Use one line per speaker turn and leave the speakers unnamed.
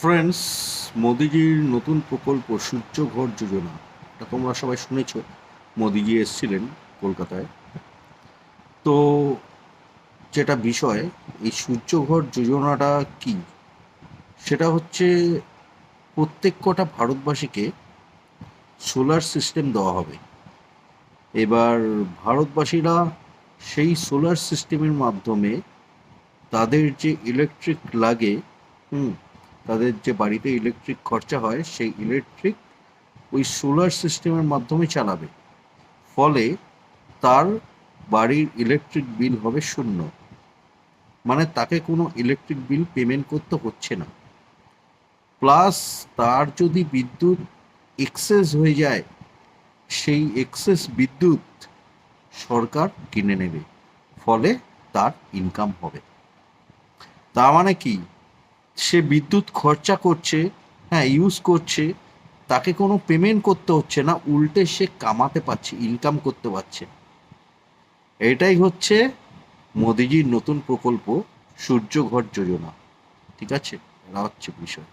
Friends মোদিজির নতুন প্রকল্প সূর্য ঘর যোজনা। এটা তোমরা সবাই শুনেছ, মোদিজি এসেছিলেন কলকাতায়। তো যেটা বিষয়, এই সূর্য ঘর যোজনাটা কি? সেটা হচ্ছে প্রত্যেক কটা ভারতবাসীকে সোলার সিস্টেম দেওয়া হবে। এবার ভারতবাসীরা সেই সোলার সিস্টেমের মাধ্যমে তাদের যে ইলেকট্রিক লাগে, হুম তাদের যে বাড়িতে ইলেকট্রিক খরচা হয়, সেই ইলেকট্রিক ওই সোলার সিস্টেমের মাধ্যমে চালাবে। ফলে তার বাড়ির ইলেকট্রিক বিল হবে শূন্য। মানে তাকে কোনো ইলেকট্রিক বিল পেমেন্ট করতে হচ্ছে না। প্লাস তার যদি বিদ্যুৎ এক্সেস হয়ে যায়, সেই এক্সেস বিদ্যুৎ সরকার কিনে নেবে। ফলে তার ইনকাম হবে। তার মানে কি? সে বিদ্যুৎ খরচা করছে হ্যাঁ ইউজ করছে, তাকে কোনো পেমেন্ট করতে হচ্ছে না, উল্টে সে কামাতে পারছে ইনকাম করতে পারছে। এটাই হচ্ছে মোদিজির নতুন প্রকল্প, সূর্যঘর যোজনা। ঠিক আছে? এটা হচ্ছে বিষয়।